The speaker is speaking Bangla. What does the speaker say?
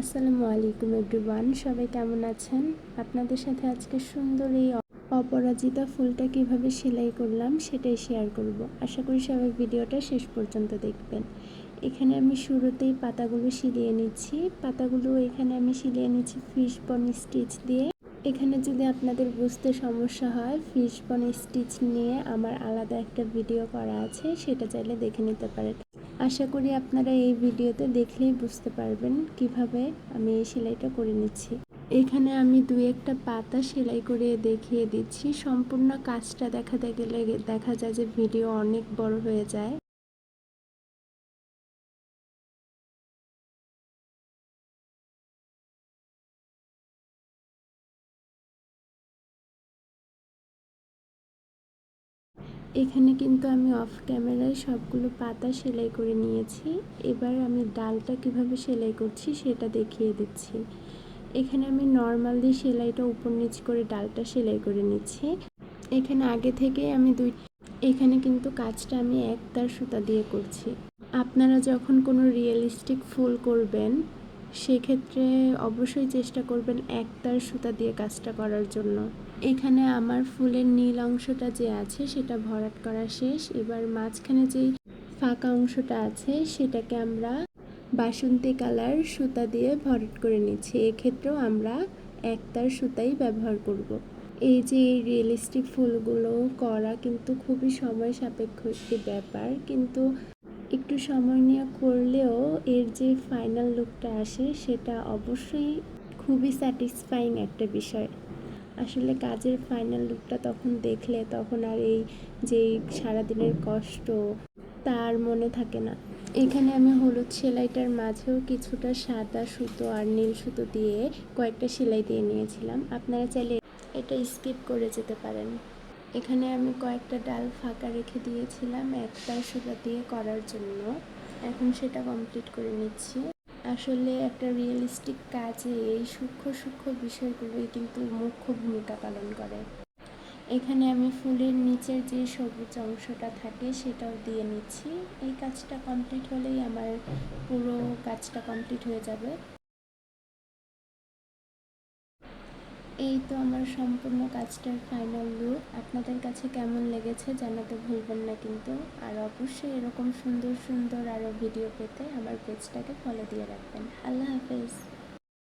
আসসালামু আলাইকুম এভরিওয়ান, সবাই কেমন আছেন? আপনাদের সাথে আজকে সুন্দর এই অপরাজিতা ফুলটা কীভাবে সেলাই করলাম সেটাই শেয়ার করব। আশা করি সবাই ভিডিওটা শেষ পর্যন্ত দেখবেন। এখানে আমি শুরুতেই পাতাগুলো সিলিয়ে নিচ্ছি। পাতাগুলো এখানে আমি সিলিয়ে নিচ্ছি ফিশ বন স্টিচ দিয়ে। এখানে যদি আপনাদের বুঝতে সমস্যা হয় ফিশ বন স্টিচ নিয়ে আমার আলাদা একটা ভিডিও করা আছে, সেটা চাইলে দেখে নিতে পারেন। আশা করি আপনারা এই ভিডিওতে দেখলেই বুঝতে পারবেন কীভাবে আমি এই সেলাইটা করে নিচ্ছি। এখানে আমি দুই একটা পাতা সেলাই করে দেখিয়ে দিচ্ছি। সম্পূর্ণ কাজটা দেখাতে গেলে দেখা যায় যে ভিডিও অনেক বড় হয়ে যায়। এখানে কিন্তু আমি অফ ক্যামেরায় সবগুলো পাতা সেলাই করে নিয়েছি। এবার আমি ডালটা কীভাবে সেলাই করছি সেটা দেখিয়ে দিচ্ছি। এখানে আমি নর্মালি সেলাইটা উপর নিচ করে ডালটা সেলাই করে নিচ্ছি। এখানে আগে থেকে আমি দুই, এখানে কিন্তু কাজটা আমি একতার সুতা দিয়ে করছি। আপনারা যখন কোনো রিয়েলিস্টিক ফুল করবেন সেক্ষেত্রে অবশ্যই চেষ্টা করবেন একতার সুতা দিয়ে কাজটা করার জন্য। এখানে আমার ফুলের নীল অংশটা যে আছে সেটা ভরাট করা শেষ। এবার মাঝখানে যেই ফাঁকা অংশটা আছে সেটাকে আমরা বাসন্তী কালার সুতা দিয়ে ভরাট করে নিচ্ছি। এক্ষেত্রেও আমরা একতার সুতাই ব্যবহার করব। এই যে এই রিয়েলিস্টিক ফুলগুলো করা কিন্তু খুবই সময় সাপেক্ষ একটি ব্যাপার। কিন্তু একটু সময় নিয়ে করলেও এর যে ফাইনাল লুকটা আসে, সেটা অবশ্যই খুবই স্যাটিসফাইং একটা বিষয়। আসলে কাজের ফাইনাল লুকটা তখন দেখলে তখন আর এই যে সারাদিনের কষ্ট, তার মনে থাকে না। এখানে আমি হলুদ সেলাইটার মাঝেও কিছুটা সাদা সুতো আর নীল সুতো দিয়ে কয়েকটা সেলাই দিয়ে নিয়েছিলাম। আপনারা চাইলে এটা স্কিপ করে যেতে পারেন। এখানে আমি কয়েকটা ডাল ফাঁকা রেখে দিয়েছিলাম, একটা সুতা দিয়ে করার জন্য। এখন সেটা কমপ্লিট করে নিচ্ছি। আসলে একটা রিয়েলিস্টিক কাজে এই সূক্ষ্ম সূক্ষ্ম বিষয়গুলোই কিন্তু মুখ্য ভূমিকা পালন করে। এখানে আমি ফুলের নিচের যে সবুজ অংশটা থাকে সেটাও দিয়ে নিচ্ছি। এই কাজটা কমপ্লিট হলেই আমার পুরো কাজটা কমপ্লিট হয়ে যাবে। এই তো আমার সম্পূর্ণ কাজটার ফাইনাল লুক আপনাদের কাছে কেমন লেগেছে জানাতে ভুলবেন না কিন্তু। আর অবশ্যই এরকম সুন্দর সুন্দর আরও ভিডিও পেতে আমার পেজটাকে ফলো দিয়ে রাখবেন। আল্লাহ হাফেজ।